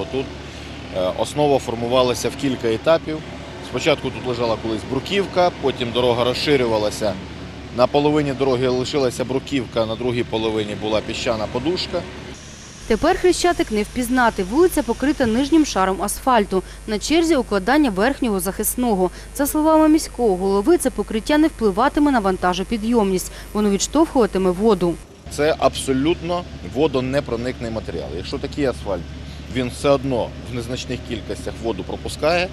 бо тут е, основа формувалася в кілька етапів. Спочатку тут лежала колись бруківка, потім дорога розширювалася. На половині дороги лишилася бруківка, на другій половині була піщана подушка. Тепер хрещатик не впізнати. Вулиця покрита нижнім шаром асфальту. На черзі укладання верхнього захисного. За словами міського голови, це покриття не впливатиме на вантажопідйомність. Воно відштовхуватиме воду. Це абсолютно водонепроникний матеріал. Якщо такий асфальт, він все одно в незначних кількостях воду пропускає,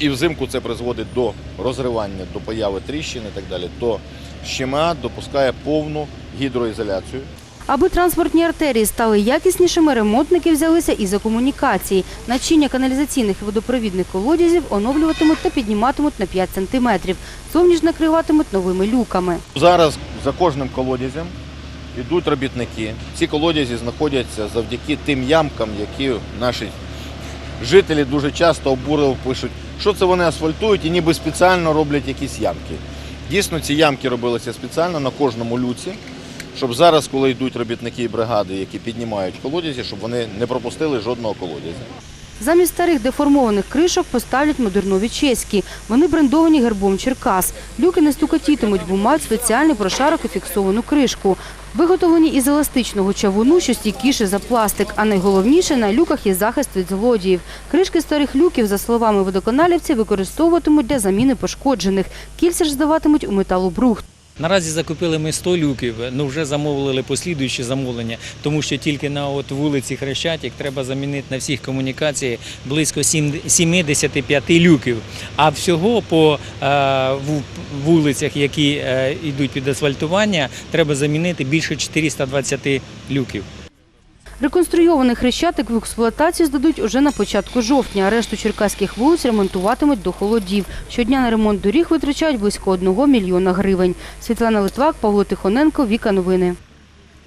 і взимку це призводить до розривання, до появи тріщин і так далі, то щема допускає повну гідроізоляцію. Аби транспортні артерії стали якіснішими, ремонтники взялися і за комунікації. Начиння каналізаційних і водопровідних колодязів оновлюватимуть та підніматимуть на 5 сантиметрів. Зовні ж накриватимуть новими люками. Зараз за кожним колодязем йдуть робітники. Ці колодязі знаходяться завдяки тим ямкам, які наші жителі дуже часто обурили пишуть, що це вони асфальтують і ніби спеціально роблять якісь ямки. Дійсно, ці ямки робилися спеціально на кожному люці, щоб зараз, коли йдуть робітники і бригади, які піднімають колодязі, щоб вони не пропустили жодного колодязя. Замість старих деформованих кришок поставлять модернові чеські. Вони брендовані гербом Черкас. Люки не стукатітимуть, бо мають спеціальний прошарок і фіксовану кришку. Виготовлені із еластичного чавуну, що стійкіше за пластик. А найголовніше на люках є захист від злодіїв. Кришки старих люків, за словами водоканалівців, використовуватимуть для заміни пошкоджених. Кільця ж здаватимуть у металобрухт. Наразі закупили ми 100 люків, ну вже замовили послідуючі замовлення, тому що тільки на от вулиці Хрещатик треба замінити на всіх комунікації близько 75 люків. А всього по е, вулицях, які е, йдуть під асфальтування, треба замінити більше 420 люків. Реконструйований хрещатик в експлуатацію здадуть уже на початку жовтня. Решту черкаських вулиць ремонтуватимуть до холодів. Щодня на ремонт доріг витрачають близько 1 мільйона гривень. Світлана Литвак, Павло Тихоненко, Віка Новини.